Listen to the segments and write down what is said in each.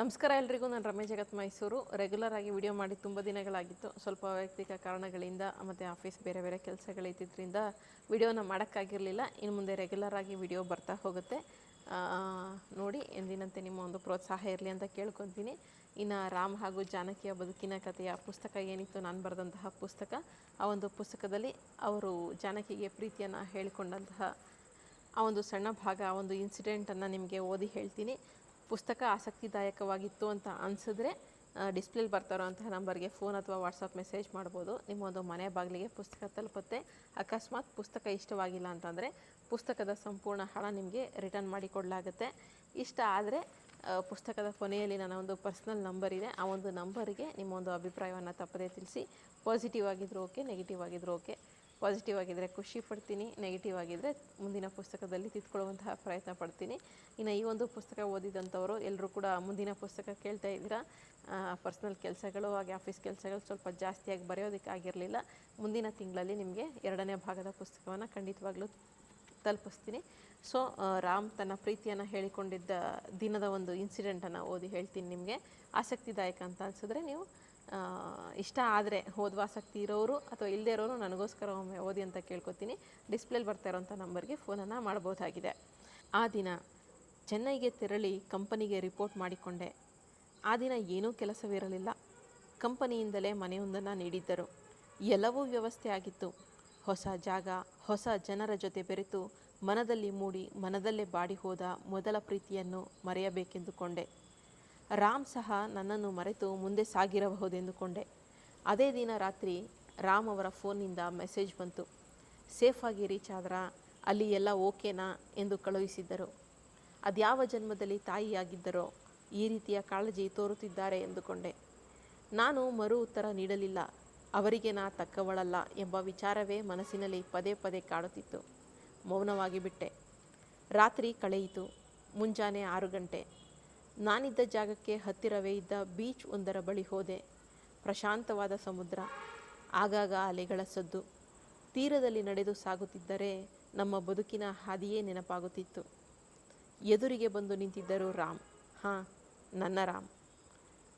ನಮಸ್ಕಾರ ಎಲ್ರಿಗೂ, ನಾನು ರಮೇಶ್ ಜಗತ್ ಮೈಸೂರು. ರೆಗ್ಯುಲರ್ ಆಗಿ ವಿಡಿಯೋ ಮಾಡಿ ತುಂಬ ದಿನಗಳಾಗಿತ್ತು. ಸ್ವಲ್ಪ ವೈಯಕ್ತಿಕ ಕಾರಣಗಳಿಂದ ಮತ್ತು ಆಫೀಸ್ ಬೇರೆ ಬೇರೆ ಕೆಲಸಗಳಿದ್ದಿದ್ದರಿಂದ ವಿಡಿಯೋನ ಮಾಡೋಕ್ಕಾಗಿರಲಿಲ್ಲ. ಇನ್ನು ಮುಂದೆ ರೆಗ್ಯುಲರ್ ಆಗಿ ವಿಡಿಯೋ ಬರ್ತಾ ಹೋಗುತ್ತೆ. ನೋಡಿ, ಎಂದಿನಂತೆ ನಿಮ್ಮ ಒಂದು ಪ್ರೋತ್ಸಾಹ ಇರಲಿ ಅಂತ ಕೇಳ್ಕೊತೀನಿ. ಇನ್ನು ರಾಮ್ ಹಾಗೂ ಜಾನಕಿಯ ಬದುಕಿನ ಕಥೆಯ ಪುಸ್ತಕ ಏನಿತ್ತು, ನಾನು ಬರೆದಂತಹ ಪುಸ್ತಕ. ಆ ಒಂದು ಪುಸ್ತಕದಲ್ಲಿ ಅವರು ಜಾನಕಿಗೆ ಪ್ರೀತಿಯನ್ನು ಹೇಳಿಕೊಂಡಂತಹ ಆ ಒಂದು ಸಣ್ಣ ಭಾಗ, ಆ ಒಂದು ಇನ್ಸಿಡೆಂಟನ್ನು ನಿಮಗೆ ಓದಿ ಹೇಳ್ತೀನಿ. ಪುಸ್ತಕ ಆಸಕ್ತಿದಾಯಕವಾಗಿತ್ತು ಅಂತ ಅನಿಸಿದ್ರೆ ಡಿಸ್ಪ್ಲೇಲಿ ಬರ್ತಾರೋ ಅಂತಹ ನಂಬರ್ಗೆ ಫೋನ್ ಅಥವಾ ವಾಟ್ಸಪ್ ಮೆಸೇಜ್ ಮಾಡ್ಬೋದು. ನಿಮ್ಮ ಒಂದು ಮನೆ ಬಾಗಿಲಿಗೆ ಪುಸ್ತಕ ತಲುಪುತ್ತೆ. ಅಕಸ್ಮಾತ್ ಪುಸ್ತಕ ಇಷ್ಟವಾಗಿಲ್ಲ ಅಂತಂದರೆ, ಪುಸ್ತಕದ ಸಂಪೂರ್ಣ ಹಣ ನಿಮಗೆ ರಿಟರ್ನ್ ಮಾಡಿ ಕೊಡಲಾಗುತ್ತೆ. ಇಷ್ಟ ಆದರೆ ಪುಸ್ತಕದ ಕೊನೆಯಲ್ಲಿ ನನ್ನ ಒಂದು ಪರ್ಸ್ನಲ್ ನಂಬರ್ ಇದೆ. ಆ ಒಂದು ನಂಬರಿಗೆ ನಿಮ್ಮ ಒಂದು ಅಭಿಪ್ರಾಯವನ್ನು ತಪ್ಪದೇ ತಿಳಿಸಿ, ಪಾಸಿಟಿವ್ ಆಗಿದ್ರು ಓಕೆ, ನೆಗೆಟಿವ್ ಆಗಿದ್ರು ಓಕೆ. ಪಾಸಿಟಿವ್ ಆಗಿದ್ದರೆ ಖುಷಿ ಪಡ್ತೀನಿ ನೆಗೆಟಿವ್ ಆಗಿದ್ದರೆ ಮುಂದಿನ ಪುಸ್ತಕದಲ್ಲಿ ತಿದ್ಕೊಳ್ಳುವಂತಹ ಪ್ರಯತ್ನ ಪಡ್ತೀನಿ. ಇನ್ನು ಈ ಒಂದು ಪುಸ್ತಕ ಓದಿದಂಥವರು ಎಲ್ಲರೂ ಕೂಡ ಮುಂದಿನ ಪುಸ್ತಕ ಕೇಳ್ತಾ ಇದ್ದೀರಾ. ಪರ್ಸ್ನಲ್ ಕೆಲಸಗಳು, ಹಾಗೆ ಆಫೀಸ್ ಕೆಲಸಗಳು ಸ್ವಲ್ಪ ಜಾಸ್ತಿಯಾಗಿ ಬರೆಯೋದಕ್ಕಾಗಿರಲಿಲ್ಲ ಮುಂದಿನ ತಿಂಗಳಲ್ಲಿ ನಿಮಗೆ ಎರಡನೇ ಭಾಗದ ಪುಸ್ತಕವನ್ನು ಖಂಡಿತವಾಗ್ಲೂ ತಲುಪಿಸ್ತೀನಿ. ಸೊ ರಾಮ್ ತನ್ನ ಪ್ರೀತಿಯನ್ನು ಹೇಳಿಕೊಂಡಿದ್ದ ದಿನದ ಒಂದು ಇನ್ಸಿಡೆಂಟನ್ನು ಓದಿ ಹೇಳ್ತೀನಿ ನಿಮಗೆ. ಆಸಕ್ತಿದಾಯಕ ಅಂತ ಅನಿಸಿದ್ರೆ ನೀವು ಇಷ್ಟ ಆದರೆ ಓದುವ ಆಸಕ್ತಿ ಇರೋರು ಅಥವಾ ಇಲ್ಲದೇ ಇರೋರು ನನಗೋಸ್ಕರ ಒಮ್ಮೆ ಓದಿ ಅಂತ ಕೇಳ್ಕೊತೀನಿ. ಡಿಸ್ಪ್ಲೇಲಿ ಬರ್ತಾ ಇರೋಂಥ ನಂಬರ್ಗೆ ಫೋನನ್ನು ಮಾಡ್ಬೋದಾಗಿದೆ. ಆ ದಿನ ಚೆನ್ನೈಗೆ ತೆರಳಿ ಕಂಪನಿಗೆ ರಿಪೋರ್ಟ್ ಮಾಡಿಕೊಂಡೆ. ಆ ದಿನ ಏನೂ ಕೆಲಸವಿರಲಿಲ್ಲ ಕಂಪನಿಯಿಂದಲೇ ಮನೆಯೊಂದನ್ನು ನೀಡಿದ್ದರು. ಎಲ್ಲವೂ ವ್ಯವಸ್ಥೆ ಆಗಿತ್ತು. ಹೊಸ ಜಾಗ, ಹೊಸ ಜನರ ಜೊತೆ ಬೆರೆತು ಮನದಲ್ಲಿ ಮೂಡಿ ಮನದಲ್ಲೇ ಬಾಡಿ ಹೋದ ಮೊದಲ ಪ್ರೀತಿಯನ್ನು ಮರೆಯಬೇಕೆಂದುಕೊಂಡೆ. ರಾಮ್ ಸಹ ನನ್ನನ್ನು ಮರೆತು ಮುಂದೆ ಸಾಗಿರಬಹುದೆಂದುಕೊಂಡೆ. ಅದೇ ದಿನ ರಾತ್ರಿ ರಾಮ್ ಅವರ ಫೋನ್ನಿಂದ ಮೆಸೇಜ್ ಬಂತು. ಸೇಫಾಗಿ ರೀಚ್ ಆದ್ರ ಅಲ್ಲಿ ಎಲ್ಲ ಓಕೆನಾ ಎಂದು ಕಳುಹಿಸಿದ್ದರು. ಅದ್ಯಾವ ಜನ್ಮದಲ್ಲಿ ತಾಯಿಯಾಗಿದ್ದರೋ ಈ ರೀತಿಯ ಕಾಳಜಿ ತೋರುತ್ತಿದ್ದಾರೆ ಎಂದುಕೊಂಡೆ. ನಾನು ಮರು ಉತ್ತರ ನೀಡಲಿಲ್ಲ. ಅವರಿಗೆ ನಾ ತಕ್ಕವಳಲ್ಲ ಎಂಬ ವಿಚಾರವೇ ಮನಸ್ಸಿನಲ್ಲಿ ಪದೇ ಪದೇ ಕಾಡುತ್ತಿತ್ತು. ಮೌನವಾಗಿ ಬಿಟ್ಟೆ. ರಾತ್ರಿ ಕಳೆಯಿತು. ಮುಂಜಾನೆ ಆರು ಗಂಟೆ. ನಾನಿದ್ದ ಜಾಗಕ್ಕೆ ಹತ್ತಿರವೇ ಇದ್ದ ಬೀಚ್ ಒಂದರ ಬಳಿ ಹೋದೆ. ಪ್ರಶಾಂತವಾದ ಸಮುದ್ರ, ಆಗಾಗ ಅಲೆಗಳ ಸದ್ದು. ತೀರದಲ್ಲಿ ನಡೆದು ಸಾಗುತ್ತಿದ್ದರೆ ನಮ್ಮ ಬದುಕಿನ ಹಾದಿಯೇ ನೆನಪಾಗುತ್ತಿತ್ತು. ಎದುರಿಗೆ ಬಂದು ನಿಂತಿದ್ದರು ರಾಮ್. ಹಾಂ, ನನ್ನ ರಾಮ್.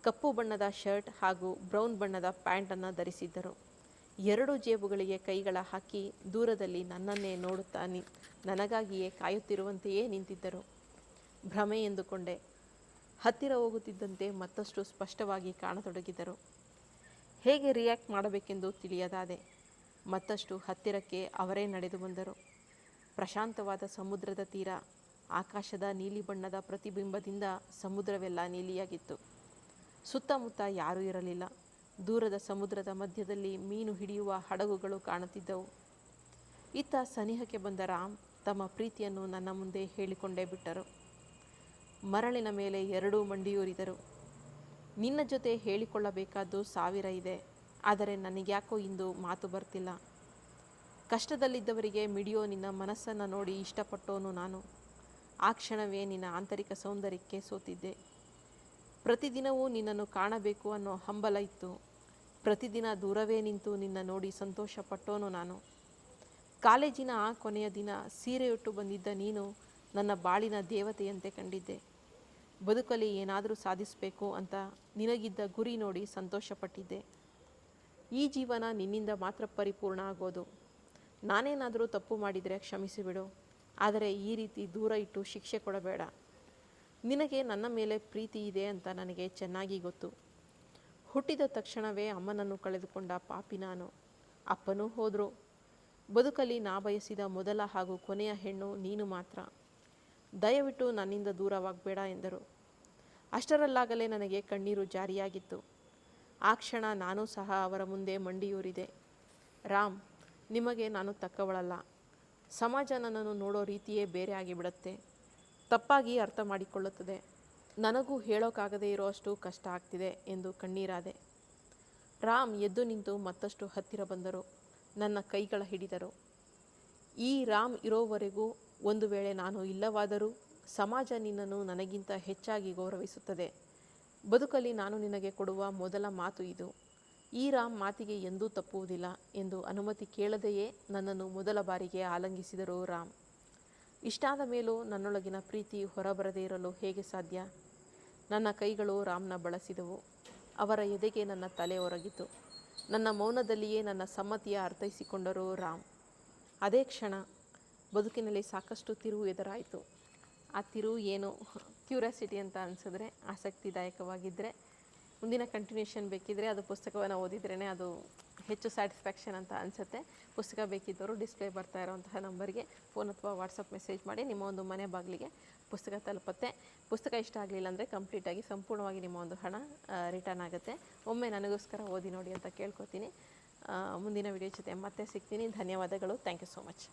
ಕಪ್ಪು ಬಣ್ಣದ ಶರ್ಟ್ ಹಾಗೂ ಬ್ರೌನ್ ಬಣ್ಣದ ಪ್ಯಾಂಟನ್ನು ಧರಿಸಿದ್ದರು. ಎರಡು ಜೇಬುಗಳಿಗೆ ಕೈಗಳ ಹಾಕಿ ದೂರದಲ್ಲಿ ನನ್ನನ್ನೇ ನೋಡುತ್ತಾ ನಿ, ನನಗಾಗಿಯೇ ಕಾಯುತ್ತಿರುವಂತೆಯೇ ನಿಂತಿದ್ದರು. ಭ್ರಮೆ ಎಂದುಕೊಂಡೆ. ಹತ್ತಿರ ಹೋಗುತ್ತಿದ್ದಂತೆ ಮತ್ತಷ್ಟು ಸ್ಪಷ್ಟವಾಗಿ ಕಾಣತೊಡಗಿದರು. ಹೇಗೆ ರಿಯಾಕ್ಟ್ ಮಾಡಬೇಕೆಂದು ತಿಳಿಯದಾದೆ. ಮತ್ತಷ್ಟು ಹತ್ತಿರಕ್ಕೆ ಅವರೇ ನಡೆದು ಬಂದರು. ಪ್ರಶಾಂತವಾದ ಸಮುದ್ರದ ತೀರ, ಆಕಾಶದ ನೀಲಿ ಬಣ್ಣದ ಪ್ರತಿಬಿಂಬದಿಂದ ಸಮುದ್ರವೆಲ್ಲ ನೀಲಿಯಾಗಿತ್ತು. ಸುತ್ತಮುತ್ತ ಯಾರೂ ಇರಲಿಲ್ಲ. ದೂರದ ಸಮುದ್ರದ ಮಧ್ಯದಲ್ಲಿ ಮೀನು ಹಿಡಿಯುವ ಹಡಗುಗಳು ಕಾಣುತ್ತಿದ್ದವು. ಇತ್ತ ಸನಿಹಕ್ಕೆ ಬಂದ ರಾಮ್ ತಮ್ಮ ಪ್ರೀತಿಯನ್ನು ನನ್ನ ಮುಂದೆ ಹೇಳಿಕೊಂಡೇ ಬಿಟ್ಟರು. ಮರಳಿನ ಮೇಲೆ ಎರಡೂ ಮಂಡಿಯೂರಿದರು. ನಿನ್ನ ಜೊತೆ ಹೇಳಿಕೊಳ್ಳಬೇಕಾದ್ದು ಸಾವಿರ ಇದೆ, ಆದರೆ ನನಗ್ಯಾಕೋ ಇಂದು ಮಾತು ಬರ್ತಿಲ್ಲ. ಕಷ್ಟದಲ್ಲಿದ್ದವರಿಗೆ ಮಿಡಿಯೋ ನಿನ್ನ ಮನಸ್ಸನ್ನು ನೋಡಿ ಇಷ್ಟಪಟ್ಟೋನು ನಾನು. ಆ ಕ್ಷಣವೇ ನಿನ್ನ ಆಂತರಿಕ ಸೌಂದರ್ಯಕ್ಕೆ ಸೋತಿದ್ದೆ. ಪ್ರತಿದಿನವೂ ನಿನ್ನನ್ನು ಕಾಣಬೇಕು ಅನ್ನೋ ಹಂಬಲ ಇತ್ತು. ಪ್ರತಿದಿನ ದೂರವೇ ನಿಂತು ನಿನ್ನ ನೋಡಿ ಸಂತೋಷಪಟ್ಟೋನು ನಾನು. ಕಾಲೇಜಿನ ಆ ಕೊನೆಯ ದಿನ ಸೀರೆಯುಟ್ಟು ಬಂದಿದ್ದ ನೀನು ನನ್ನ ಬಾಳಿನ ದೇವತೆಯಂತೆ ಕಂಡಿದ್ದೆ. ಬದುಕಲ್ಲಿ ಏನಾದರೂ ಸಾಧಿಸಬೇಕು ಅಂತ ನಿನಗಿದ್ದ ಗುರಿ ನೋಡಿ ಸಂತೋಷಪಟ್ಟಿದ್ದೆ. ಈ ಜೀವನ ನಿನ್ನಿಂದ ಮಾತ್ರ ಪರಿಪೂರ್ಣ ಆಗೋದು. ನಾನೇನಾದರೂ ತಪ್ಪು ಮಾಡಿದರೆ ಕ್ಷಮಿಸಿಬಿಡು ಆದರೆ ಈ ರೀತಿ ದೂರ ಇಟ್ಟು ಶಿಕ್ಷೆ ಕೊಡಬೇಡ. ನಿನಗೆ ನನ್ನ ಮೇಲೆ ಪ್ರೀತಿ ಇದೆ ಅಂತ ನನಗೆ ಚೆನ್ನಾಗಿ ಗೊತ್ತು. ಹುಟ್ಟಿದ ತಕ್ಷಣವೇ ಅಮ್ಮನನ್ನು ಕಳೆದುಕೊಂಡ ಪಾಪಿ ನಾನು. ಅಪ್ಪನೂ ಹೋದರು. ಬದುಕಲ್ಲಿ ನಾ ಬಯಸಿದ ಮೊದಲ ಹಾಗೂ ಕೊನೆಯ ಹೆಣ್ಣು ನೀನು ಮಾತ್ರ. ದಯವಿಟ್ಟು ನನ್ನಿಂದ ದೂರವಾಗಬೇಡ ಎಂದರು. ಅಷ್ಟರಲ್ಲಾಗಲೇ ನನಗೆ ಕಣ್ಣೀರು ಜಾರಿಯಾಗಿತ್ತು. ಆ ಕ್ಷಣ ನಾನು ಸಹ ಅವರ ಮುಂದೆ ಮಂಡಿಯೂರಿದೆ. ರಾಮ್, ನಿಮಗೆ ನಾನು ತಕ್ಕವಳಲ್ಲ. ಸಮಾಜ ನನ್ನನ್ನು ನೋಡೋ ರೀತಿಯೇ ಬೇರೆ ಆಗಿಬಿಡುತ್ತೆ. ತಪ್ಪಾಗಿ ಅರ್ಥ ಮಾಡಿಕೊಳ್ಳುತ್ತದೆ. ನನಗೂ ಹೇಳೋಕ್ಕಾಗದೇ ಇರೋಷ್ಟು ಕಷ್ಟ ಆಗ್ತಿದೆ ಎಂದು ಕಣ್ಣೀರಾದೆ. ರಾಮ್ ಎದ್ದು ನಿಂತು ಮತ್ತಷ್ಟು ಹತ್ತಿರ ಬಂದರು. ನನ್ನ ಕೈಗಳ ಹಿಡಿದರು. ಈ ರಾಮ್ ಇರೋವರೆಗೂ ಒಂದು ವೇಳೆ ನಾನು ಇಲ್ಲವಾದರೂ ಸಮಾಜ ನಿನ್ನನ್ನು ನನಗಿಂತ ಹೆಚ್ಚಾಗಿ ಗೌರವಿಸುತ್ತದೆ. ಬದುಕಲ್ಲಿ ನಾನು ನಿನಗೆ ಕೊಡುವ ಮೊದಲ ಮಾತು ಇದು. ಈ ರಾಮ್ ಮಾತಿಗೆ ಎಂದೂ ತಪ್ಪುವುದಿಲ್ಲ ಎಂದು ಅನುಮತಿ ಕೇಳದೆಯೇ ನನ್ನನ್ನು ಮೊದಲ ಬಾರಿಗೆ ಆಲಂಗಿಸಿದರು ರಾಮ್. ಇಷ್ಟಾದ ಮೇಲೂ ನನ್ನೊಳಗಿನ ಪ್ರೀತಿ ಹೊರಬರದೇ ಇರಲು ಹೇಗೆ ಸಾಧ್ಯ? ನನ್ನ ಕೈಗಳು ರಾಮ್ನ ಬಳಸಿದವು. ಅವರ ಎದೆಗೆ ನನ್ನ ತಲೆ ಒರಗಿತು. ನನ್ನ ಮೌನದಲ್ಲಿಯೇ ನನ್ನ ಸಮ್ಮತಿಯ ಅರ್ಥೈಸಿಕೊಂಡರು ರಾಮ್. ಅದೇ ಕ್ಷಣ ಬದುಕಿನಲ್ಲಿ ಸಾಕಷ್ಟು ತಿರುವು ಎದುರಾಯಿತು. ಆ ತಿರುವು ಏನು? ಕ್ಯೂರಿಯಾಸಿಟಿ ಅಂತ ಅನಿಸಿದ್ರೆ ಆಸಕ್ತಿದಾಯಕವಾಗಿದ್ದರೆ ಮುಂದಿನ ಕಂಟಿನ್ಯೂಷನ್ ಬೇಕಿದ್ದರೆ ಅದು ಪುಸ್ತಕವನ್ನು ಓದಿದ್ರೇ ಅದು ಹೆಚ್ಚು ಸ್ಯಾಟಿಸ್ಫ್ಯಾಕ್ಷನ್ ಅಂತ ಅನಿಸುತ್ತೆ. ಪುಸ್ತಕ ಬೇಕಿದ್ದವರು ಡಿಸ್ಪ್ಲೇ ಬರ್ತಾ ಇರೋಂತಹ ನಂಬರ್ಗೆ ಫೋನ್ ಅಥವಾ ವಾಟ್ಸಪ್ ಮೆಸೇಜ್ ಮಾಡಿ, ನಿಮ್ಮ ಒಂದು ಮನೆ ಬಾಗಿಲಿಗೆ ಪುಸ್ತಕ ತಲುಪುತ್ತೆ. ಪುಸ್ತಕ ಇಷ್ಟ ಆಗಲಿಲ್ಲ ಅಂದರೆ ಕಂಪ್ಲೀಟಾಗಿ ಸಂಪೂರ್ಣವಾಗಿ ನಿಮ್ಮ ಒಂದು ಹಣ ರಿಟರ್ನ್ ಆಗುತ್ತೆ. ಒಮ್ಮೆ ನನಗೋಸ್ಕರ ಓದಿ ನೋಡಿ ಅಂತ ಕೇಳ್ಕೊತೀನಿ. ಮುಂದಿನ ವಿಡಿಯೋ ಜೊತೆ ಮತ್ತೆ ಸಿಗ್ತೀನಿ. ಧನ್ಯವಾದಗಳು. Thank you so much